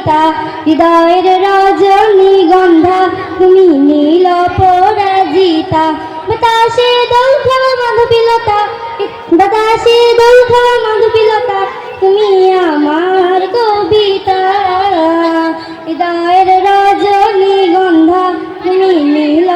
পরাজিতা হৃদয়ের রজনীগন্ধা তুমি নীল পরাজিতা। বাতাসে দোল খাওয়া মাধবীলতা, বাতাসে দোল খাওয়া তুমি আমার কবিতা। হৃদয়ের রজনীগন্ধা তুমি নীল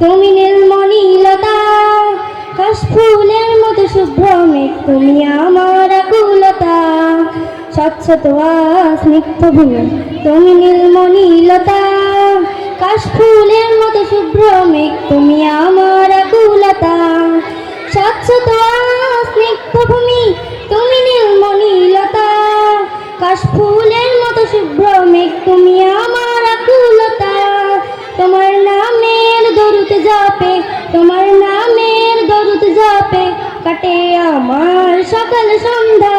তুমি নীলমণিলতা কাশফুলের মতো শুভ্র মেঘ, তুমি আমার আকুলতা। স্বচ্ছতা স্নিগ্ধ ভূমি তুমি নীলমণিলতা কাশফুলের মতো শুভ্র মেঘ, তুমি আমার আকুলতা। স্বচ্ছতা স্নিগ্ধ ভূমি তুমি নীলমণিলতা কাশফুলের মতো শুভ্র মেঘ, তুমি কাটে আমার সকাল সন্ধ্যা।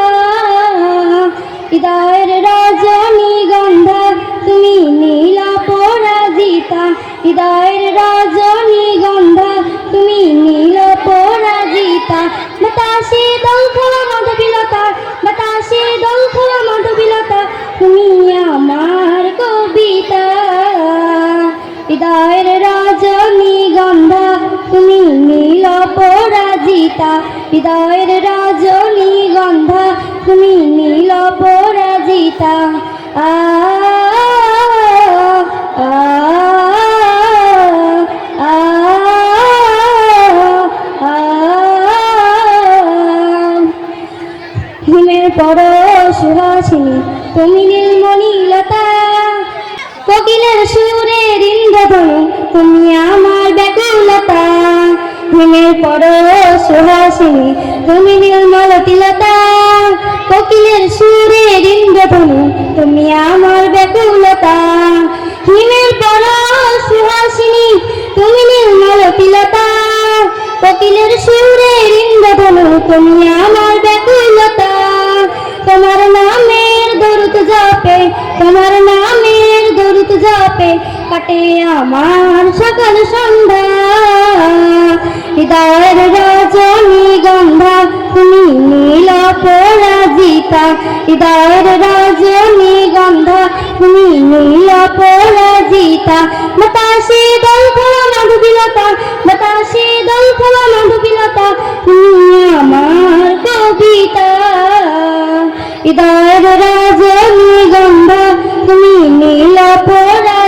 হৃদয়ের রজনীগন্ধা তুমি নীল পরাজিতা। হৃদয়ের রজনীগন্ধা তুমি নীল পরাজিতা। বাতাসে দল খাওয়া মাধবীলতা, বাতাসে দল খাওয়া মাধবীলতা, তুমি আমার কবিতা। হৃদয়ের রজনীগন্ধা তুমি নীল পরাজিতা হৃদয়ের রজনীগন্ধা তুমি নীল পরাজিতা। আ হিমের পর সুহাসিনী তুমি নীলমণিলতা। কোকিলের সুরের ইন্দ্রধনু, তুমি আমার হিমের পর সুহাসিনী, তুমি নীলমলতিলতা কোকিলের সুরের ইন্দ্রধনু তুমি আমার ব্যাকুলতা। হিমের পর সুহাসিনী, তুমি নির্মল তিলতা, কোকিলের সুরে ইন্দ্রধনু তুমি আমার ব্যাকুলতা। তোমার নামের দরুদ জপে, তোমার নামের দরুদ জপে, কাটে আমার সকাল সন্ধ্যা হৃদয়ের রজনীগন্ধা তুমি নীল পরাজিতা। হৃদয়ের রজনীগন্ধা তুমি নীল পরাজিতা। বাতাসে দল খাওয়া মাধবীলতা, বাতাসে দল খাওয়া মাধবীলতা, তুমি আমার কবিতা। হৃদয়ের রজনীগন্ধা তুমি নীল পরাজিতা।